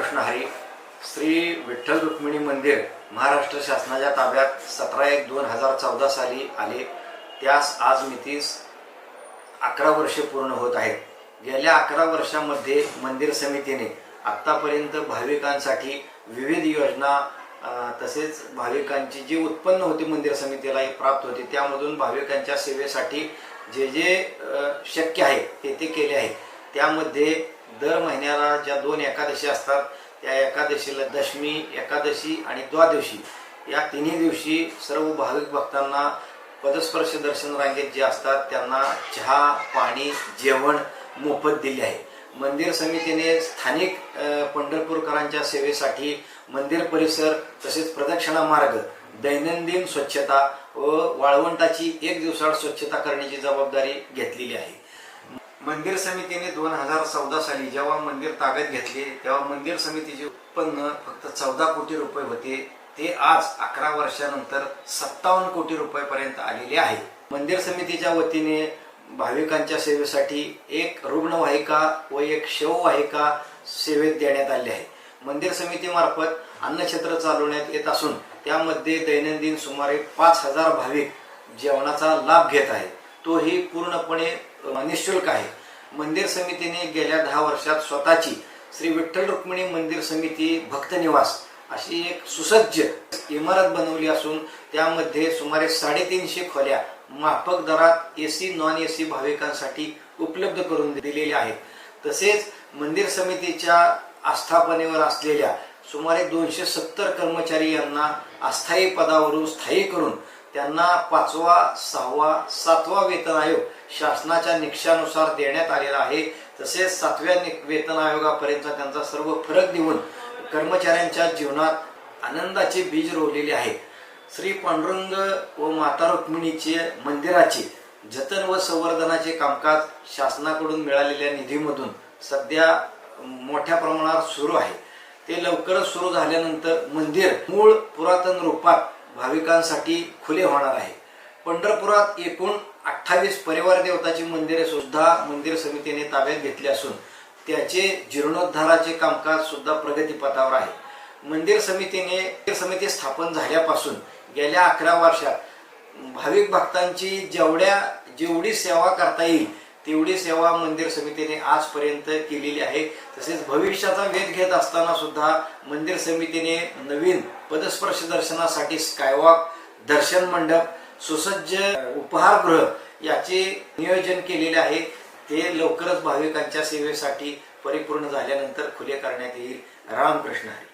रामकृष्ण हरी श्री विठ्ठल रुक्मिणी मंदिर महाराष्ट्र शासनाच्या ताब्यात सतरा एक दोन हजार चौदा साली आले. त्यास आज मितीस अकरा वर्षे पूर्ण होत आहेत. गेल्या अकरा वर्षामध्ये मंदिर समितीने आत्तापर्यंत भाविकांसाठी विविध योजना तसेच भाविकांची जी उत्पन्न होती मंदिर समितीला प्राप्त होती त्यामधून भाविकांच्या सेवेसाठी जे जे शक्य आहे ते ते केले आहे. त्यामध्ये दर महिन्याला ज्या दोन एकादशी असतात त्या एकादशीला दशमी एकादशी आणि द्वादशी या तिन्ही दिवशी सर्व भाविक भक्तांना पदस्पर्श दर्शन रांगेत जे असतात त्यांना चहा पाणी जेवण मोफत दिले आहे. मंदिर समितीने स्थानिक पंढरपूरकरांच्या सेवेसाठी मंदिर परिसर तसेच प्रदक्षिणा मार्ग दैनंदिन स्वच्छता व वाळवंटाची एक दिवसाआड स्वच्छता करण्याची जबाबदारी घेतलेली आहे. मंदिर समितीने दोन हजार चौदा साली जेव्हा मंदिर ताब्यात घेतले तेव्हा मंदिर समितीचे उत्पन्न फक्त चौदा कोटी रुपये होते. ते आज अकरा वर्षानंतर सत्तावन्न कोटी रुपयापर्यंत आलेले आहे. मंदिर समितीच्या वतीने भाविकांच्या सेवेसाठी एक रुग्णवाहिका व एक शववाहिका सेवेत देण्यात आली आहे. मंदिर समितीमार्फत अन्नक्षेत्र चालवण्यात येत असून त्यामध्ये दैनंदिन सुमारे पाच हजार भाविक जेवणाचा लाभ घेत आहेत. तोही पूर्णपणे निःशुल्क निशुल्क आहे. मंदिर समितीने गेल्या दहा वर्षात स्वतःची श्री विठ्ठल रुक्मिणी मंदिर समिती भक्त निवास अशी एक सुसज्ज इमारत बनवली असून त्यामध्ये सुमारे साडेतीनशे खोल्या माफक दरात एसी नॉन एसी भाविकांसाठी उपलब्ध करून दिलेल्या आहेत. तसेच मंदिर समितीच्या आस्थापनेवर असलेल्या सुमारे दोनशे सत्तर कर्मचारी यांना अस्थायी पदावरून स्थायी करून त्यांना पाचवा सहावा सातवा वेतन आयोग शासनाच्या निकषानुसार देण्यात आलेला आहे. तसेच सातव्या नि- वेतन आयोगापर्यंत त्यांचा सर्व फरक देऊन कर्मचाऱ्यांच्या जीवनात आनंदाचे बीज रोवलेले आहे. श्री पांडुरंग व माता रुक्मिणीचे मंदिराचे जतन व संवर्धनाचे कामकाज शासनाकडून मिळालेल्या निधीमधून सध्या मोठ्या प्रमाणावर सुरू आहे. ते लवकरच सुरू झाल्यानंतर मंदिर मूळ पुरातन रूपात भाविकांसाठी खुले होणार आहे. पंढरपुरात एकूण अठ्ठावीस परिवार देवताची मंदिरे सुद्धा मंदिर समितीने ताब्यात घेतली असून त्याचे जीर्णोद्धाराचे कामकाज सुद्धा प्रगतीपथावर आहे. मंदिर समितीने समिती स्थापन झाल्यापासून गेल्या अकरा वर्षात भाविक भक्तांची जेवढ्या जेवढी सेवा करता येईल तेवढी सेवा मंदिर समितीने आजपर्यंत केलेली आहे. तसेच भविष्याचा वेध घेत असताना सुद्धा मंदिर समितीने नवीन पदस्पर्श दर्शनासाठी स्कायवॉक दर्शन मंडप सुसज्ज उपहारगृह याचे नियोजन केलेले आहे. ते लवकरच भाविकांच्या सेवेसाठी परिपूर्ण झाल्यानंतर खुले करण्यात येईल. रामकृष्ण हरी.